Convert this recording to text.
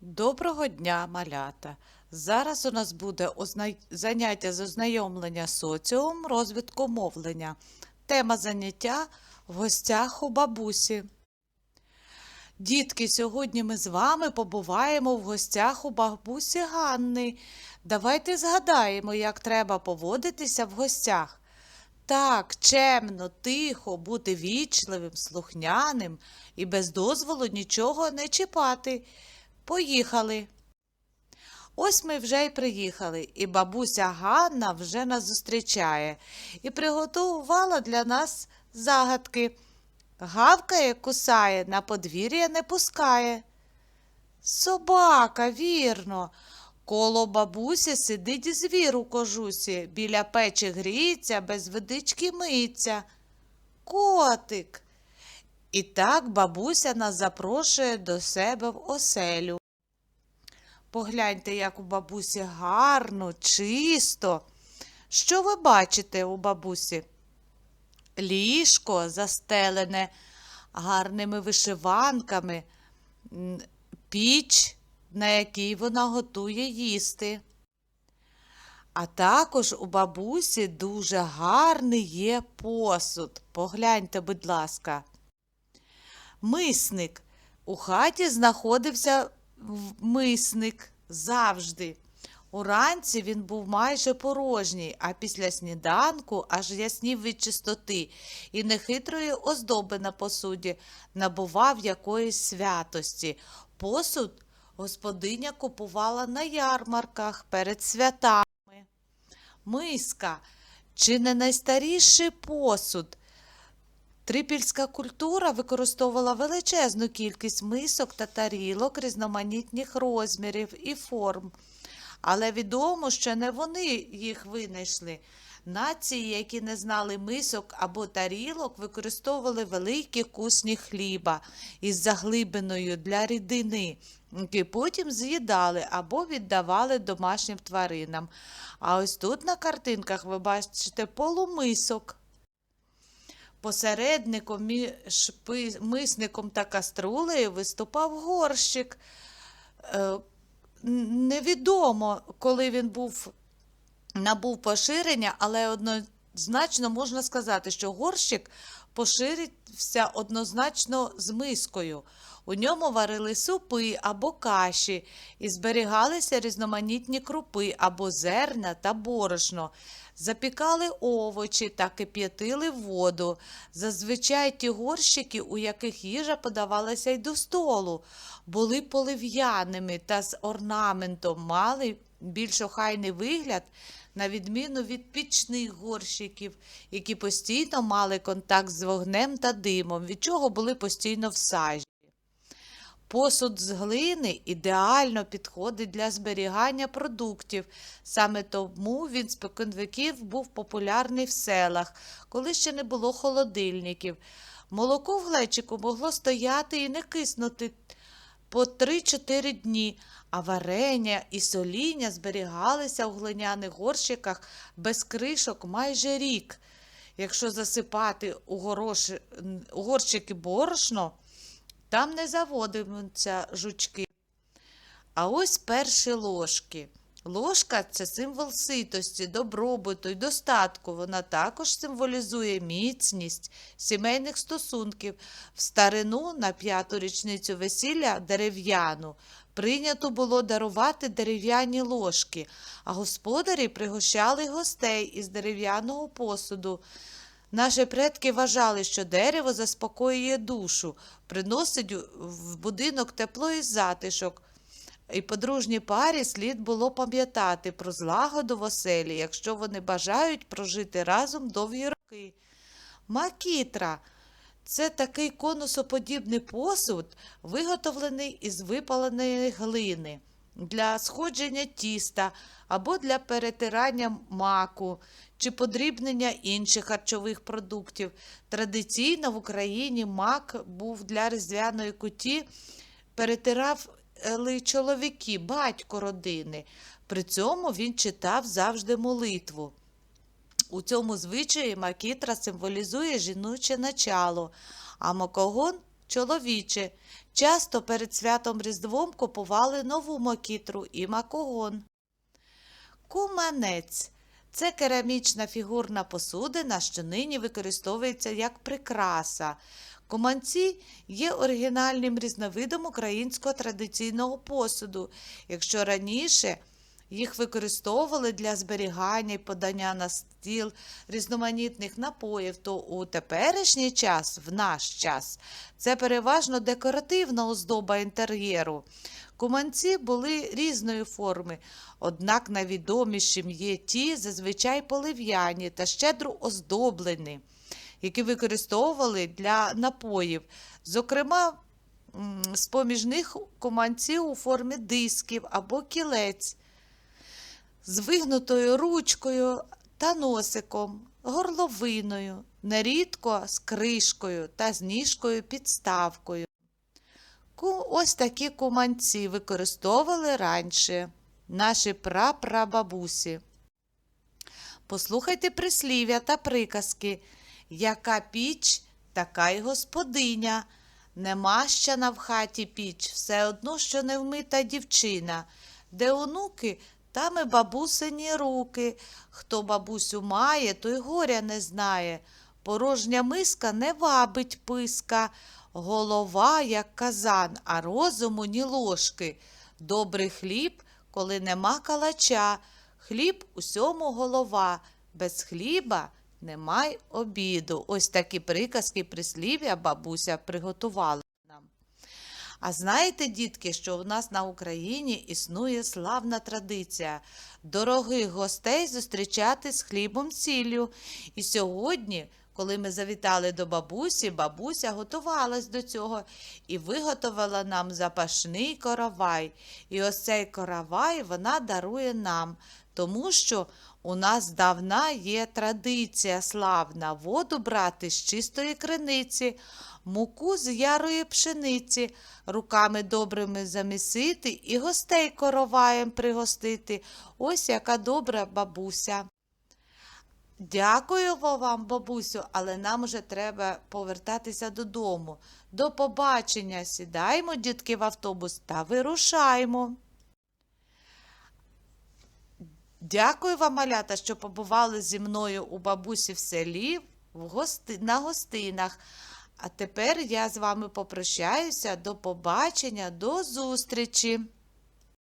Доброго дня, малята! Зараз у нас буде заняття з ознайомлення з соціумом розвитку мовлення. Тема заняття в гостях у бабусі. Дітки, сьогодні ми з вами побуваємо в гостях у бабусі Ганни. Давайте згадаємо, як треба поводитися в гостях. Так, чемно, тихо, бути вічливим, слухняним і без дозволу нічого не чіпати. Поїхали. Ось ми вже й приїхали, і бабуся Ганна вже нас зустрічає і приготувала для нас загадки. Гавкає, кусає, на подвір'я не пускає. Собака, вірно. Коло бабусі сидить звір у кожусі, біля печі гріється, без водички миється. Котик. І так бабуся нас запрошує до себе в оселю. Погляньте, як у бабусі гарно, чисто. Що ви бачите у бабусі? Ліжко застелене гарними вишиванками, піч, на якій вона готує їсти. А також у бабусі дуже гарний є посуд. Погляньте, будь ласка. Мисник. У хаті знаходився мисник завжди. Уранці він був майже порожній, а після сніданку аж яснів від чистоти і нехитрої оздоби на посуді набував якоїсь святості. Посуд господиня купувала на ярмарках перед святами. Миска чи не найстаріший посуд? Трипільська культура використовувала величезну кількість мисок та тарілок різноманітних розмірів і форм. Але відомо, що не вони їх винайшли. Нації, які не знали мисок або тарілок, використовували великі кусні хліба із заглибиною для рідини, які потім з'їдали або віддавали домашнім тваринам. А ось тут на картинках ви бачите полумисок. Посередником між мисником та каструлею виступав горщик. Е, Невідомо, коли він був набув поширення, але однозначно можна сказати, що горщик поширився однозначно з мискою. У ньому варили супи або каші і зберігалися різноманітні крупи або зерна та борошно. Запікали овочі та кип'ятили воду. Зазвичай ті горщики, у яких їжа подавалася й до столу, були полив'яними та з орнаментом, мали більш охайний вигляд, на відміну від пічних горщиків, які постійно мали контакт з вогнем та димом, від чого були постійно в сажі. Посуд з глини ідеально підходить для зберігання продуктів. Саме тому він споконвіків був популярний в селах, коли ще не було холодильників. Молоко в глечику могло стояти і не киснути по 3-4 дні, а варення і соління зберігалися у глиняних горщиках без кришок майже рік. Якщо засипати у, у горщики борошно, там не заводимуться жучки. А ось перші ложки. Ложка це символ ситості, добробуту й достатку. Вона також символізує міцність сімейних стосунків. В старину на п'яту річницю весілля дерев'яну прийнято було дарувати дерев'яні ложки, а господарі пригощали гостей із дерев'яного посуду. Наші предки вважали, що дерево заспокоює душу, приносить в будинок тепло і затишок. І подружній парі слід було пам'ятати про злагоду в оселі, якщо вони бажають прожити разом довгі роки. Макітра це такий конусоподібний посуд, виготовлений із випаленої глини для сходження тіста або для перетирання маку чи подрібнення інших харчових продуктів. Традиційно в Україні мак був для різдвяної куті перетирали чоловіки, батько родини. При цьому він читав завжди молитву. У цьому звичаї макітра символізує жіноче начало, а макогон чоловіче. Часто перед святом Різдвом купували нову мокітру і макогон. Куманець це керамічна фігурна посудина, що нині використовується як прикраса. Куманці є оригінальним різновидом українського традиційного посуду. Якщо раніше їх використовували для зберігання і подання на стіл різноманітних напоїв, то у теперішній час, в наш час, це переважно декоративна оздоба інтер'єру. Куманці були різної форми, однак найвідомішим є ті, зазвичай полив'яні та щедро оздоблені, які використовували для напоїв. Зокрема, з-поміж них куманці у формі дисків або кілець з вигнутою ручкою та носиком, горловиною, нерідко з кришкою та з ніжкою підставкою. Ось такі куманці використовували раніше наші прапрабабусі. Послухайте прислів'я та приказки. Яка піч, така й господиня. Немащана в хаті піч, все одно, що не вмита дівчина. Де онуки, там бабусині руки. Хто бабусю має, той горя не знає. Порожня миска не вабить писка. Голова, як казан, а розуму ні ложки. Добрий хліб, коли нема калача. Хліб усьому голова. Без хліба немає обіду. Ось такі приказки прислів'я бабуся приготувала. А знаєте, дітки, що в нас на Україні існує славна традиція дорогих гостей зустрічати з хлібом сіллю. І сьогодні, коли ми завітали до бабусі, бабуся готувалась до цього і виготовила нам запашний коровай. І ось цей коровай вона дарує нам, тому що у нас давна є традиція славна воду брати з чистої криниці, муку з ярої пшениці, руками добрими замісити і гостей короваєм пригостити. Ось яка добра бабуся. Дякую вам, бабусю, але нам уже треба повертатися додому. До побачення. Сідаємо, дітки, в автобус та вирушаємо. Дякую вам, малята, що побували зі мною у бабусі в селі в гости... на гостинах. А тепер я з вами попрощаюся. До побачення, до зустрічі!